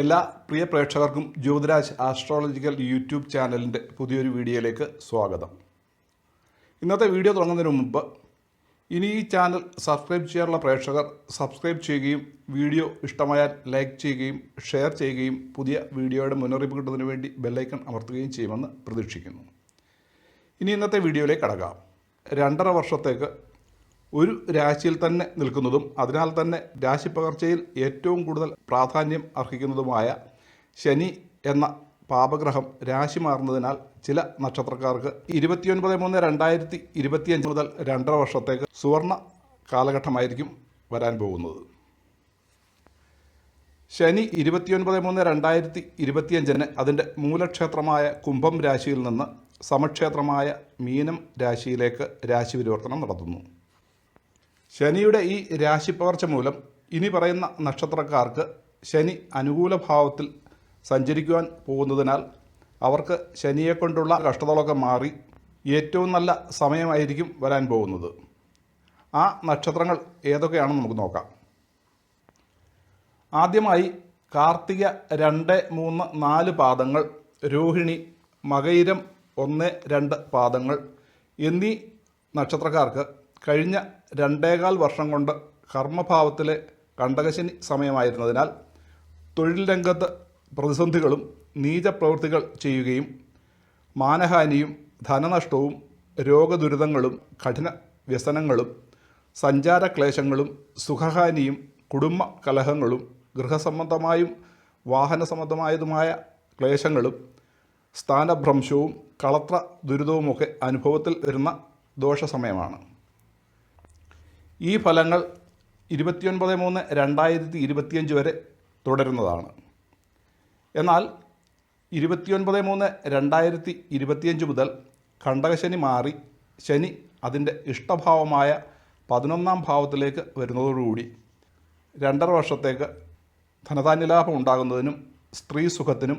എല്ലാ പ്രിയ പ്രേക്ഷകർക്കും Jyothiraj astrological YouTube ചാനലിന്റെ പുതിയൊരു വീഡിയോയിലേക്ക് സ്വാഗതം. ഇന്നത്തെ വീഡിയോ തുടങ്ങുന്നതിന് മുമ്പ് ഇനി ഈ ചാനൽ സബ്സ്ക്രൈബ് ചെയ്യാനുള്ള പ്രേക്ഷകർ സബ്സ്ക്രൈബ് ചെയ്യുകയും വീഡിയോ ഇഷ്ടമായാൽ ലൈക്ക് ചെയ്യുകയും ഷെയർ ചെയ്യുകയും പുതിയ വീഡിയോയുടെ മുന്നറിയിപ്പ് കിട്ടുന്നതിന് വേണ്ടി ബെല്ലൈക്കൺ അമർത്തുകയും ചെയ്യുമെന്ന് പ്രതീക്ഷിക്കുന്നു. ഇനി ഇന്നത്തെ വീഡിയോയിലേക്ക് കടക്കാം. രണ്ടര വർഷത്തേക്ക് ഒരു രാശിയിൽ തന്നെ നിൽക്കുന്നതും അതിനാൽ തന്നെ രാശി പകർച്ചയിൽ ഏറ്റവും കൂടുതൽ പ്രാധാന്യം അർഹിക്കുന്നതുമായ ശനി എന്ന പാപഗ്രഹം രാശി മാറുന്നതിനാൽ ചില നക്ഷത്രക്കാർക്ക് ഇരുപത്തിയൊൻപത് മൂന്ന് രണ്ടായിരത്തി ഇരുപത്തിയഞ്ച് മുതൽ രണ്ടര വർഷത്തേക്ക് സുവർണ കാലഘട്ടമായിരിക്കും വരാൻ പോകുന്നത്. ശനി ഇരുപത്തിയൊൻപത് മൂന്ന് രണ്ടായിരത്തി ഇരുപത്തിയഞ്ചിന് അതിന്റെ മൂലക്ഷേത്രമായ കുംഭം രാശിയിൽ നിന്ന് സമക്ഷേത്രമായ മീനം രാശിയിലേക്ക് രാശി പരിവർത്തനം നടത്തുന്നു. ശനിയുടെ ഈ രാശിപ്പകർച്ച മൂലം ഇനി പറയുന്ന നക്ഷത്രക്കാർക്ക് ശനി അനുകൂല ഭാവത്തിൽ സഞ്ചരിക്കുവാൻ പോകുന്നതിനാൽ അവർക്ക് ശനിയെക്കൊണ്ടുള്ള കഷ്ടതകളൊക്കെ മാറി ഏറ്റവും നല്ല സമയമായിരിക്കും വരാൻ പോകുന്നത്. ആ നക്ഷത്രങ്ങൾ ഏതൊക്കെയാണെന്ന് നമുക്ക് നോക്കാം. ആദ്യമായി കാർത്തിക രണ്ട് മൂന്ന് നാല് പാദങ്ങൾ രോഹിണി മകയിരം ഒന്ന് രണ്ട് പാദങ്ങൾ എന്നീ നക്ഷത്രക്കാർക്ക് കഴിഞ്ഞ രണ്ടേകാൽ വർഷം കൊണ്ട് കർമ്മഭാവത്തിലെ കണ്ടകശനി സമയമായിരുന്നതിനാൽ തൊഴിൽ രംഗത്ത് പ്രതിസന്ധികളും നീചപ്രവൃത്തികൾ ചെയ്യുകയും മാനഹാനിയും ധനനഷ്ടവും രോഗദുരിതങ്ങളും കഠിന വ്യസനങ്ങളും സഞ്ചാരക്ലേശങ്ങളും സുഖഹാനിയും കുടുംബ കലഹങ്ങളും ഗൃഹസംബന്ധമായും വാഹന സംബന്ധമായതുമായ ക്ലേശങ്ങളും സ്ഥാനഭ്രംശവും കളത്ര ദുരിതവുമൊക്കെ അനുഭവത്തിൽ വരുന്ന ദോഷസമയമാണ്. ഈ ഫലങ്ങൾ ഇരുപത്തിയൊൻപത് മൂന്ന് രണ്ടായിരത്തി ഇരുപത്തിയഞ്ച് വരെ തുടരുന്നതാണ്. എന്നാൽ ഇരുപത്തിയൊൻപത് മൂന്ന് രണ്ടായിരത്തി ഇരുപത്തിയഞ്ച് മുതൽ കണ്ടകശനി മാറി ശനി അതിന്റെ ഇഷ്ടഭാവമായ പതിനൊന്നാം ഭാവത്തിലേക്ക് വരുന്നതോടുകൂടി രണ്ടര വർഷത്തേക്ക് ധനധാന്യലാഭം ഉണ്ടാകുന്നതിനും സ്ത്രീ സുഖത്തിനും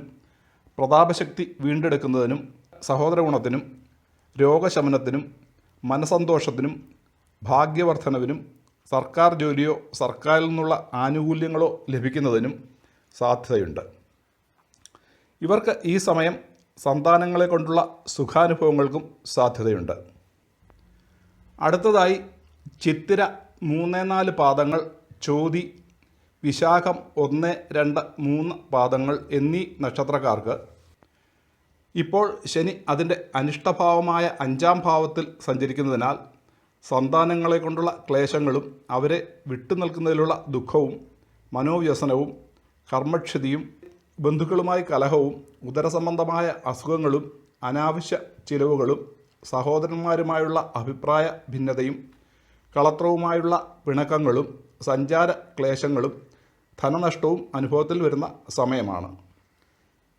പ്രതാപശക്തി വീണ്ടെടുക്കുന്നതിനും സഹോദര ഗുണത്തിനും രോഗശമനത്തിനും മനസന്തോഷത്തിനും ഭാഗ്യവർദ്ധനവിനും സർക്കാർ ജോലിയോ സർക്കാരിൽ നിന്നുള്ള ആനുകൂല്യങ്ങളോ ലഭിക്കുന്നതിനും സാധ്യതയുണ്ട്. ഇവർക്ക് ഈ സമയം സന്താനങ്ങളെ കൊണ്ടുള്ള സുഖാനുഭവങ്ങൾക്കും സാധ്യതയുണ്ട്. അടുത്തതായി ചിത്തിര മൂന്ന് നാല് പാദങ്ങൾ ചോതി വിശാഖം ഒന്ന് രണ്ട് മൂന്ന് പാദങ്ങൾ എന്നീ നക്ഷത്രക്കാർക്ക് ഇപ്പോൾ ശനി അതിന്റെ അനിഷ്ടഭാവമായ അഞ്ചാം ഭാവത്തിൽ സഞ്ചരിക്കുന്നതിനാൽ സന്താനങ്ങളെ കൊണ്ടുള്ള ക്ലേശങ്ങളും അവരെ വിട്ടു നിൽക്കുന്നതിലുള്ള ദുഃഖവും മനോവ്യസനവും കർമ്മക്ഷതിയും ബന്ധുക്കളുമായി കലഹവും ഉദരസംബന്ധമായ അസുഖങ്ങളും അനാവശ്യ ചിലവുകളും സഹോദരന്മാരുമായുള്ള അഭിപ്രായ ഭിന്നതയും കളത്രവുമായുള്ള പിണക്കങ്ങളും സഞ്ചാര ക്ലേശങ്ങളും ധനനഷ്ടവും അനുഭവത്തിൽ വരുന്ന സമയമാണ്.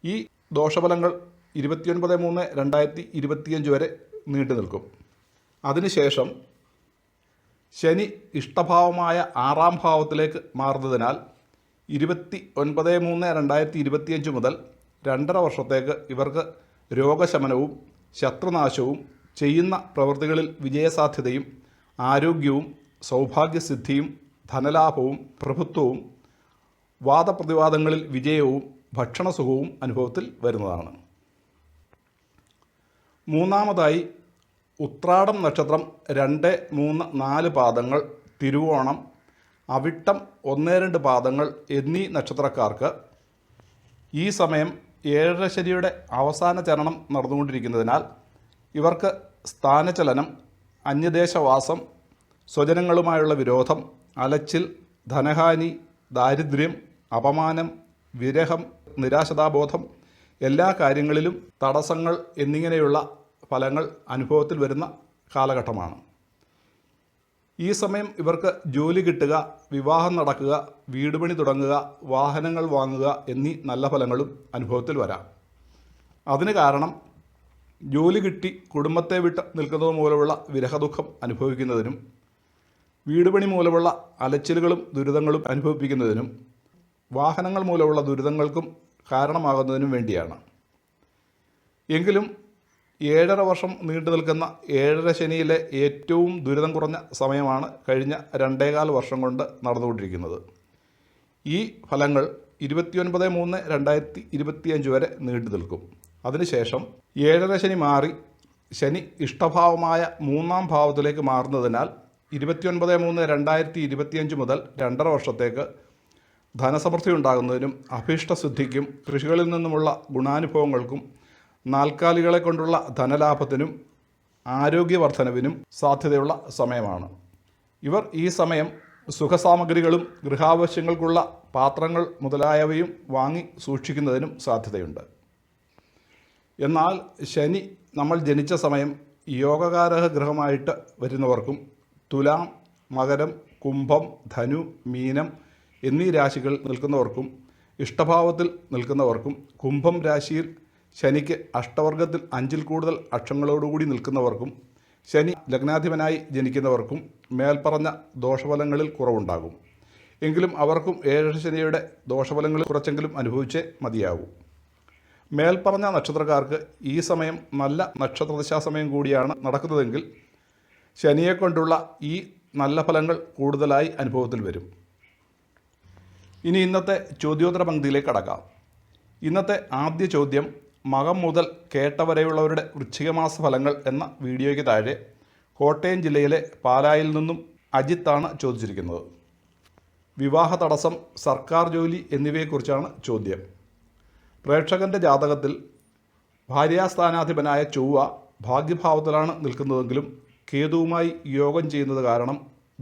ഈ ദോഷഫലങ്ങൾ ഇരുപത്തിയൊൻപത് മൂന്ന് രണ്ടായിരത്തി ഇരുപത്തിയഞ്ച് വരെ നീണ്ടു നിൽക്കും അതിനുശേഷം ശനി ഇഷ്ടഭാവമായ ആറാം ഭാവത്തിലേക്ക് മാറുന്നതിനാൽ ഇരുപത്തി ഒൻപത് മൂന്ന് രണ്ടായിരത്തി ഇരുപത്തിയഞ്ച് മുതൽ രണ്ടര വർഷത്തേക്ക് ഇവർക്ക് രോഗശമനവും ശത്രുനാശവും ചെയ്യുന്ന പ്രവൃത്തികളിൽ വിജയസാധ്യതയും ആരോഗ്യവും സൗഭാഗ്യസിദ്ധിയും ധനലാഭവും പ്രഭുത്വവും വാദപ്രതിവാദങ്ങളിൽ വിജയവും ഭക്ഷണസുഖവും അനുഭവത്തിൽ വരുന്നതാണ്. മൂന്നാമതായി ഉത്രാടം നക്ഷത്രം രണ്ട് മൂന്ന് നാല് പാദങ്ങൾ തിരുവോണം അവിട്ടം ഒന്ന് രണ്ട് പാദങ്ങൾ എന്നീ നക്ഷത്രക്കാർക്ക് ഈ സമയം ഏഴരശരിയുടെ അവസാന ചരണം നടന്നുകൊണ്ടിരിക്കുന്നതിനാൽ ഇവർക്ക് സ്ഥാനചലനം അന്യദേശവാസം സ്വജനങ്ങളുമായുള്ള വിരോധം അലച്ചിൽ ധനഹാനി ദാരിദ്ര്യം അപമാനം വിരഹം നിരാശതാബോധം എല്ലാ കാര്യങ്ങളിലും തടസ്സങ്ങൾ എന്നിങ്ങനെയുള്ള ഫലങ്ങൾ അനുഭവത്തിൽ വരുന്ന കാലഘട്ടമാണ്. ഈ സമയം ഇവർക്ക് ജോലി കിട്ടുക വിവാഹം നടക്കുക വീടുപണി തുടങ്ങുക വാഹനങ്ങൾ വാങ്ങുക എന്നീ നല്ല ഫലങ്ങളും അനുഭവത്തിൽ വരാം. അതിന് കാരണം ജോലി കിട്ടി കുടുംബത്തെ വിട്ട് നിൽക്കുന്നത് മൂലമുള്ള വിരഹദുഃഖം അനുഭവിക്കുന്നതിനും വീടുപണി മൂലമുള്ള അലച്ചിലുകളും ദുരിതങ്ങളും അനുഭവിപ്പിക്കുന്നതിനും വാഹനങ്ങൾ മൂലമുള്ള ദുരിതങ്ങൾക്കും കാരണമാകുന്നതിനും വേണ്ടിയാണ്. എങ്കിലും ഏഴര വർഷം നീണ്ടു നിൽക്കുന്ന ഏഴര ശനിയിലെ ഏറ്റവും ദുരിതം കുറഞ്ഞ സമയമാണ് കഴിഞ്ഞ രണ്ടേകാൽ വർഷം കൊണ്ട് നടന്നുകൊണ്ടിരിക്കുന്നത്. ഈ ഫലങ്ങൾ ഇരുപത്തിയൊൻപത് മൂന്ന് രണ്ടായിരത്തി ഇരുപത്തിയഞ്ച് വരെ നീണ്ടു നിൽക്കും. അതിനുശേഷം ഏഴര ശനി മാറി ശനി ഇഷ്ടഭാവമായ മൂന്നാം ഭാവത്തിലേക്ക് മാറുന്നതിനാൽ ഇരുപത്തിയൊൻപത് മൂന്ന് രണ്ടായിരത്തി ഇരുപത്തിയഞ്ച് മുതൽ രണ്ടര വർഷത്തേക്ക് ധനസമൃദ്ധി ഉണ്ടാകുന്നതിനും അഭീഷ്ടസിദ്ധിക്കും കൃഷികളിൽ നിന്നുമുള്ള ഗുണാനുഭവങ്ങൾക്കും നാൽക്കാലികളെ കൊണ്ടുള്ള ധനലാഭത്തിനും ആരോഗ്യവർദ്ധനവിനും സാധ്യതയുള്ള സമയമാണ്. ഇവർ ഈ സമയം സുഖസാമഗ്രികളും ഗൃഹാവശ്യങ്ങൾക്കുള്ള പാത്രങ്ങൾ മുതലായവയും വാങ്ങി സൂക്ഷിക്കുന്നതിനും സാധ്യതയുണ്ട്. എന്നാൽ ശനി നമ്മൾ ജനിച്ച സമയം യോഗകാരക ഗ്രഹമായിട്ട് വരുന്നവർക്കും തുലാം മകരം കുംഭം ധനു മീനം എന്നീ രാശികൾ നിൽക്കുന്നവർക്കും ഇഷ്ടഭാവത്തിൽ നിൽക്കുന്നവർക്കും കുംഭം രാശിയിൽ ശനിക്ക് അഷ്ടവർഗത്തിൽ അഞ്ചിൽ കൂടുതൽ അക്ഷങ്ങളോടുകൂടി നിൽക്കുന്നവർക്കും ശനി ലഗ്നാധിപനായി ജനിക്കുന്നവർക്കും മേൽപ്പറഞ്ഞ ദോഷഫലങ്ങളിൽ കുറവുണ്ടാകും. എങ്കിലും അവർക്കും ഏഴര ശനിയുടെ ദോഷഫലങ്ങൾ കുറച്ചെങ്കിലും അനുഭവിച്ചേ മതിയാകൂ മേൽപ്പറഞ്ഞ നക്ഷത്രക്കാർക്ക് ഈ സമയം നല്ല നക്ഷത്രദശാസമയം കൂടിയാണ് നടക്കുന്നതെങ്കിൽ ശനിയെ കൊണ്ടുള്ള ഈ നല്ല ഫലങ്ങൾ കൂടുതലായി അനുഭവത്തിൽ വരും. ഇനി ഇന്നത്തെ ചോദ്യോത്തര പങ്ക്തിയിലേക്ക് കടക്കാം. ഇന്നത്തെ ആദ്യ ചോദ്യം മകം മുതൽ കേട്ടവരെയുള്ളവരുടെ വൃശ്ചികമാസ ഫലങ്ങൾ എന്ന വീഡിയോയ്ക്ക് താഴെ കോട്ടയം ജില്ലയിലെ പാലായിൽ നിന്നും അജിത്താണ് ചോദിച്ചിരിക്കുന്നത്. വിവാഹ തടസ്സം സർക്കാർ ജോലി എന്നിവയെക്കുറിച്ചാണ് ചോദ്യം. പ്രേക്ഷകന്റെ ജാതകത്തിൽ ഭാര്യാസ്ഥാനാധിപനായ ചൊവ്വ ഭാഗ്യഭാവത്തിലാണ് നിൽക്കുന്നതെങ്കിലും കേതുവുമായി യോഗം ചെയ്യുന്നത് കാരണം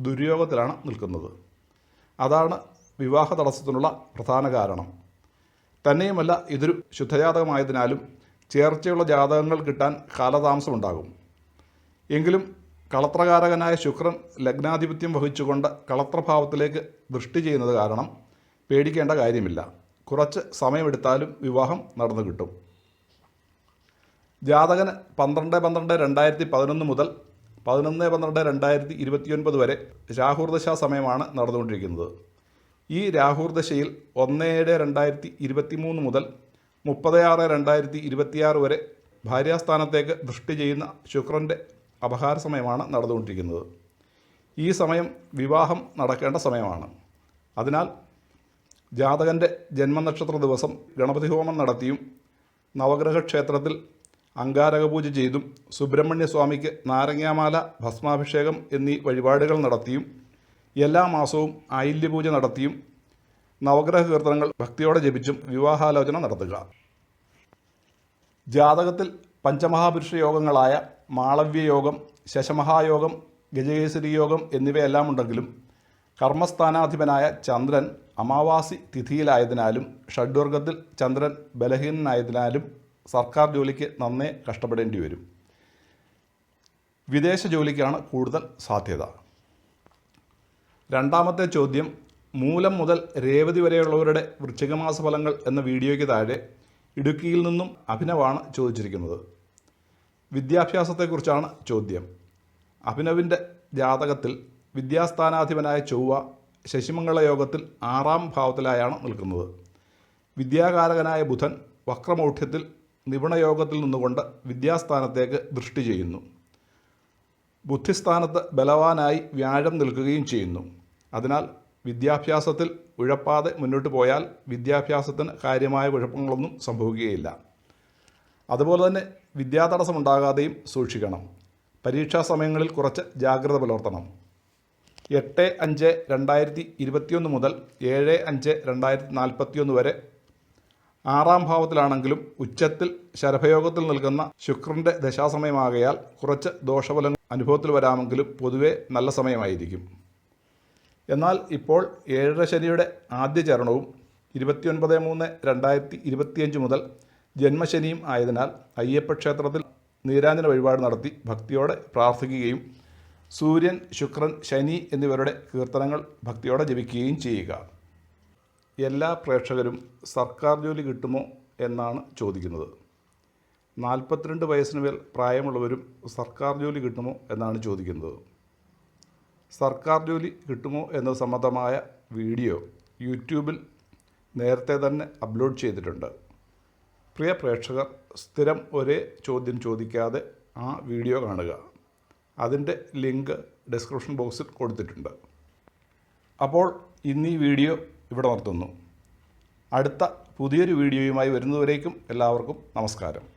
ദുര്യോഗത്തിലാണ് നിൽക്കുന്നത്. അതാണ് വിവാഹ തടസ്സത്തിനുള്ള പ്രധാന കാരണം. തന്നെയുമല്ല ഇതൊരു ശുദ്ധജാതകമായതിനാലും ചേർച്ചയുള്ള ജാതകങ്ങൾ കിട്ടാൻ കാലതാമസമുണ്ടാകും. എങ്കിലും കളത്രകാരകനായ ശുക്രൻ ലഗ്നാധിപത്യം വഹിച്ചുകൊണ്ട് കളത്രഭാവത്തിലേക്ക് ദൃഷ്ടി ചെയ്യുന്നത് കാരണം പേടിക്കേണ്ട കാര്യമില്ല. കുറച്ച് സമയമെടുത്താലും വിവാഹം നടന്നു കിട്ടും. ജാതകന് പന്ത്രണ്ട് പന്ത്രണ്ട് രണ്ടായിരത്തി പതിനൊന്ന് മുതൽ പതിനൊന്ന് പന്ത്രണ്ട് രണ്ടായിരത്തി ഇരുപത്തിയൊൻപത് വരെ രാഹുർദശ സമയമാണ് നടന്നുകൊണ്ടിരിക്കുന്നത്. ഈ രാഹുർദശയിൽ ഒന്ന് ഏഴ് രണ്ടായിരത്തി ഇരുപത്തി മൂന്ന് മുതൽ മുപ്പത് ആറ് രണ്ടായിരത്തി ഇരുപത്തിയാറ് വരെ ഭാര്യാസ്ഥാനത്തേക്ക് ദൃഷ്ടി ചെയ്യുന്ന ശുക്രന്റെ അപഹാര സമയമാണ് നടന്നുകൊണ്ടിരിക്കുന്നത്. ഈ സമയം വിവാഹം നടക്കേണ്ട സമയമാണ്. അതിനാൽ ജാതകന്റെ ജന്മനക്ഷത്ര ദിവസം ഗണപതി ഹോമം നടത്തിയും നവഗ്രഹ ക്ഷേത്രത്തിൽ അങ്കാരക പൂജ ചെയ്തും സുബ്രഹ്മണ്യ സ്വാമിക്ക് നാരങ്ങാമാല ഭസ്മാഭിഷേകം എന്നീ വഴിപാടുകൾ നടത്തിയും എല്ലാ മാസവും ആയില്യപൂജ നടത്തിയും നവഗ്രഹ കീർത്തനങ്ങൾ ഭക്തിയോടെ ജപിച്ചും വിവാഹാലോചന നടത്തുക. ജാതകത്തിൽ പഞ്ചമഹാപുരുഷ യോഗങ്ങളായ മാളവ്യയോഗം ശശമഹായോഗം ഗജകേസരി യോഗം എന്നിവയെല്ലാം ഉണ്ടെങ്കിലും കർമ്മസ്ഥാനാധിപനായ ചന്ദ്രൻ അമാവാസി തിഥിയിലായതിനാലും ഷഡ്വർഗത്തിൽ ചന്ദ്രൻ ബലഹീനനായതിനാലും സർക്കാർ ജോലിക്ക് നന്നേ കഷ്ടപ്പെടേണ്ടി വരും. വിദേശ ജോലിക്കാണ് കൂടുതൽ സാധ്യത. രണ്ടാമത്തെ ചോദ്യം മൂലം മുതൽ രേവതി വരെയുള്ളവരുടെ വൃശ്ചികമാസ ഫലങ്ങൾ എന്ന വീഡിയോയ്ക്ക് താഴെ ഇടുക്കിയിൽ നിന്നും അഭിനവാണ് ചോദിച്ചിരിക്കുന്നത്. വിദ്യാഭ്യാസത്തെക്കുറിച്ചാണ് ചോദ്യം. അഭിനവിന്റെ ജാതകത്തിൽ വിദ്യാസ്ഥാനാധിപനായ ചൊവ്വ ശശിമംഗള യോഗത്തിൽ ആറാം ഭാവത്തിലായാണ് നിൽക്കുന്നത്. വിദ്യാകാരകനായ ബുധൻ വക്രമൗഢ്യത്തിൽ നിപുണയോഗത്തിൽ നിന്നുകൊണ്ട് വിദ്യാസ്ഥാനത്തേക്ക് ദൃഷ്ടി ചെയ്യുന്നു. ബുദ്ധിസ്ഥാനത്ത് ബലവാനായി വ്യാഴം നിൽക്കുകയും ചെയ്യുന്നു. അതിനാൽ വിദ്യാഭ്യാസത്തിൽ ഉഴപ്പാതെ മുന്നോട്ട് പോയാൽ വിദ്യാഭ്യാസത്തിന് കാര്യമായ കുഴപ്പങ്ങളൊന്നും സംഭവിക്കുകയില്ല. അതുപോലെ തന്നെ വിദ്യാതടസ്സമുണ്ടാകാതെയും സൂക്ഷിക്കണം. പരീക്ഷാ സമയങ്ങളിൽ കുറച്ച് ജാഗ്രത പുലർത്തണം. എട്ട് അഞ്ച് രണ്ടായിരത്തി ഇരുപത്തിയൊന്ന് മുതൽ ഏഴ് അഞ്ച് രണ്ടായിരത്തി നാൽപ്പത്തിയൊന്ന് വരെ ആറാം ഭാവത്തിലാണെങ്കിലും ഉച്ചത്തിൽ ശരഭയോഗത്തിൽ നിൽക്കുന്ന ശുക്രന്റെ ദശാസമയമാകയാൽ കുറച്ച് ദോഷഫലങ്ങൾ അനുഭവത്തിൽ വരാമെങ്കിലും പൊതുവെ നല്ല സമയമായിരിക്കും. എന്നാൽ ഇപ്പോൾ ഏഴര ശനിയുടെ ആദ്യ ചരണവും ഇരുപത്തിയൊൻപത് മൂന്ന് രണ്ടായിരത്തി ഇരുപത്തിയഞ്ച് മുതൽ ജന്മശനിയും ആയതിനാൽ അയ്യപ്പ ക്ഷേത്രത്തിൽ നീരാഞ്ജന വഴിപാട് നടത്തി ഭക്തിയോടെ പ്രാർത്ഥിക്കുകയും സൂര്യൻ ശുക്രൻ ശനി എന്നിവരുടെ കീർത്തനങ്ങൾ ഭക്തിയോടെ ജപിക്കുകയും ചെയ്യുക. എല്ലാ പ്രേക്ഷകരും സർക്കാർ ജോലി കിട്ടുമോ എന്നാണ് ചോദിക്കുന്നത്. നാൽപ്പത്തിരണ്ട് വയസ്സിന് മേൽ പ്രായമുള്ളവരും സർക്കാർ ജോലി കിട്ടുമോ എന്നാണ് ചോദിക്കുന്നത്. സർക്കാർ ജോലി കിട്ടുമോ എന്നത് സംബന്ധമായ വീഡിയോ യൂട്യൂബിൽ നേരത്തെ തന്നെ അപ്ലോഡ് ചെയ്തിട്ടുണ്ട്. പ്രിയ പ്രേക്ഷകർ സ്ഥിരം ഒരേ ചോദ്യം ചോദിക്കാതെ ആ വീഡിയോ കാണുക. അതിന്റെ ലിങ്ക് ഡിസ്ക്രിപ്ഷൻ ബോക്സിൽ കൊടുത്തിട്ടുണ്ട്. അപ്പോൾ ഇന്ന് ഈ വീഡിയോ ഇവിടെ നിർത്തുന്നു. അടുത്ത പുതിയൊരു വീഡിയോയുമായി വരുന്നതുവരേക്കും എല്ലാവർക്കും നമസ്കാരം.